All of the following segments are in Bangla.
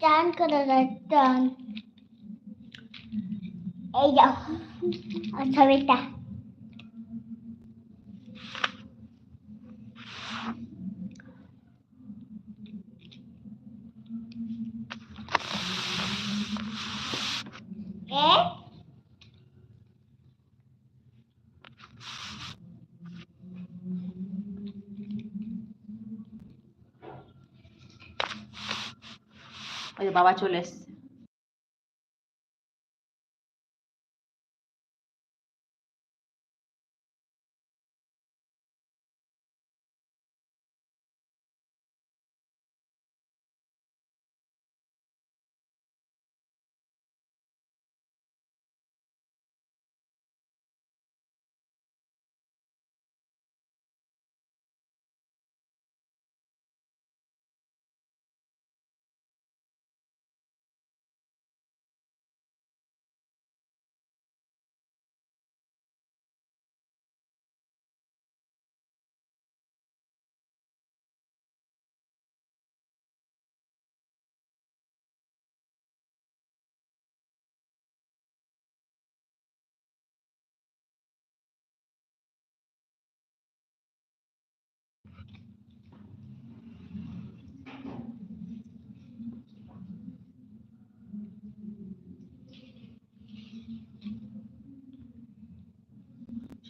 টান করে দাও, টান এই যাও আর ছবিটা এ ওই যে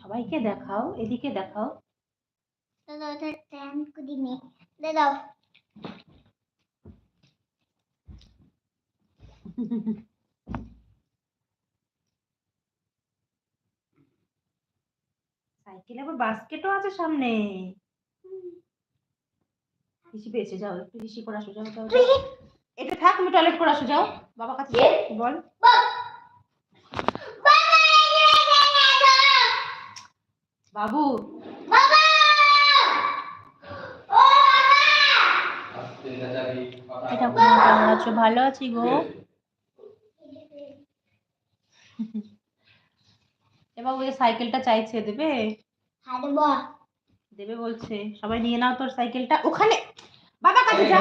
সবাইকে দেখাও এদিকে দেখাও। দাদা ওটা টান করে নে। দাদা সাইকেলে আবার বাস্কেটও আছে সামনে। হিসি পেয়েছে যাও একটু হিসি করে আসো যাও। এটা থাক তুমি টয়লেট করে আসো যাও। বাবা কাছে যাও, বল। বাবু। এটা কেমন আছো? ভালো আছি গো। এবার ওই সাইকেলটা চাইছে দেবে? দেবে। বলছে। সবাই নিয়ে নাও তোর সাইকেলটা। ওখানে! বাবা কাছে যা।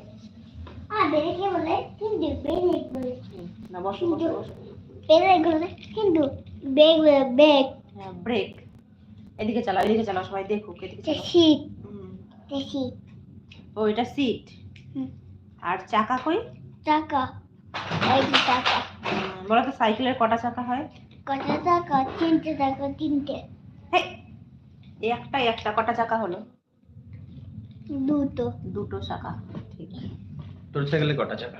বেগ বেড়ে কাছে বেড়ে আ বেড়ে কি বলে কিন্তু বেড়ে না বসো বসো বসো কিন্তু বেগ বেগ। হ্যাঁ ব্রেক এদিকে চালাও এদিকে চালাও সবাই দেখুক এদিকে চালাও। হুম। শীত ও এটা সিট আর চাকা কই? টাকা এই টাকা বলো তো সাইকেলের কটা চাকা হয়? কত টাকা তিনটে টাকা তিনটে। একটা একটা কটা চাকা হলো? দুটো। দুটো চাকা ঠিক তোর সাইকেলে কটা চাকা?